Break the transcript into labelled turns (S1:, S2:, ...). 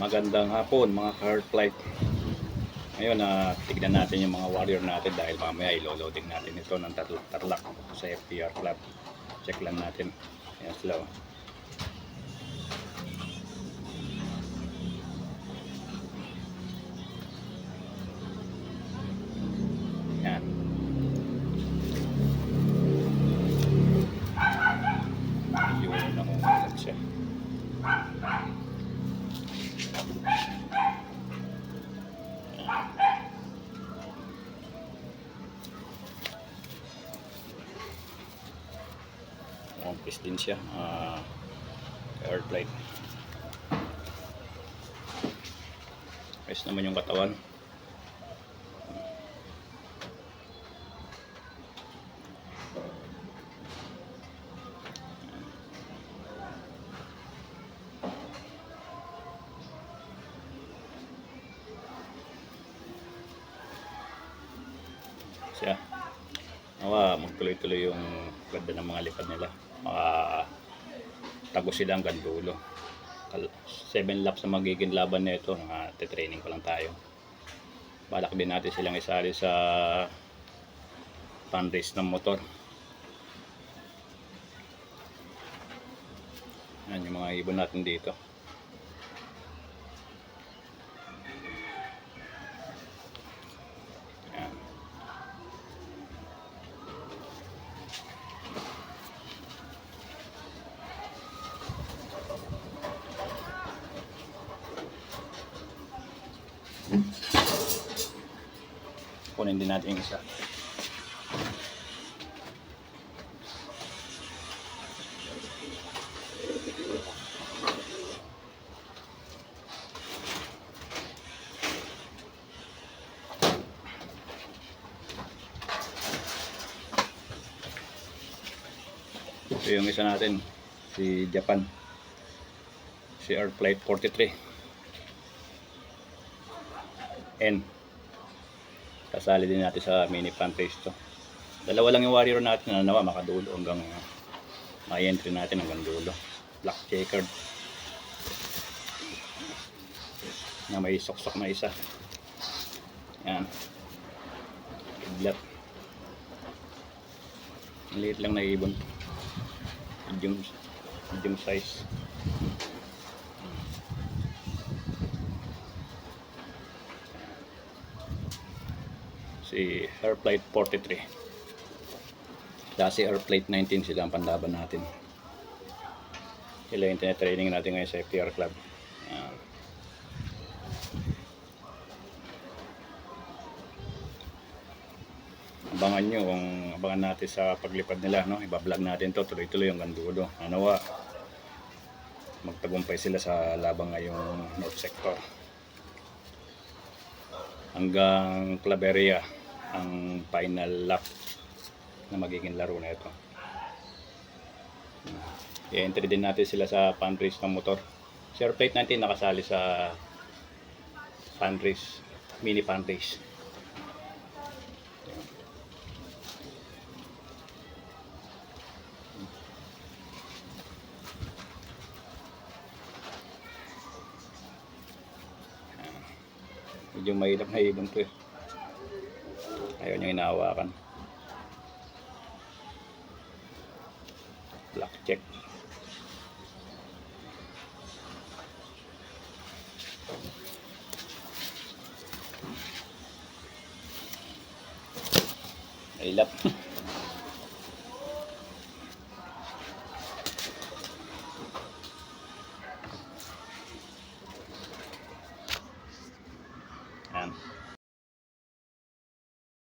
S1: Magandang hapon mga heart flight. Ngayon na tignan natin yung mga warrior natin dahil mamaya ilo-loading natin ito ng tarlak tarlak sa FPR club. Check lang natin. Ayan sila. Umpis din siya. Uh, air flight. Ayos naman yung katawan. siya. Nawa, magtuloy-tuloy yung ganda ng mga lipad nila. Maka tago sila hanggang dulo. 7 laps na magiging laban na ito. training pa lang tayo. Balak din natin silang isali sa fan race ng motor. Yan yung mga ibon natin dito. Kunin din natin isa. Ito yung isa natin, si Japan. Air Flight 43. N. Kasali din natin sa mini fan race to. Dalawa lang yung warrior natin na nawa makadulo hanggang uh, may entry natin hanggang dulo. Black checkered. Na may sok-sok na isa. Yan. Kidlat. Maliit lang na ibon. Medium, medium size. Si Airflight 43 kasi Airflight 19 sila ang panlaban natin. Sila yung training natin ngayon sa FTR Club. Abangan nyo kung abangan natin sa paglipad nila no? ibablog natin to. Tuloy-tuloy yung gandulo. Nanawa magtagumpay sila sa labang ngayong North Sector. Hanggang Claveria ang final lap na magiging laro na ito. I-entry din natin sila sa fan race ng motor. Si Airplate 19 nakasali sa fan race, mini fan race. Medyo mahirap na ibon to eh. Ayaw niya inahawakan. Black check. Ilap.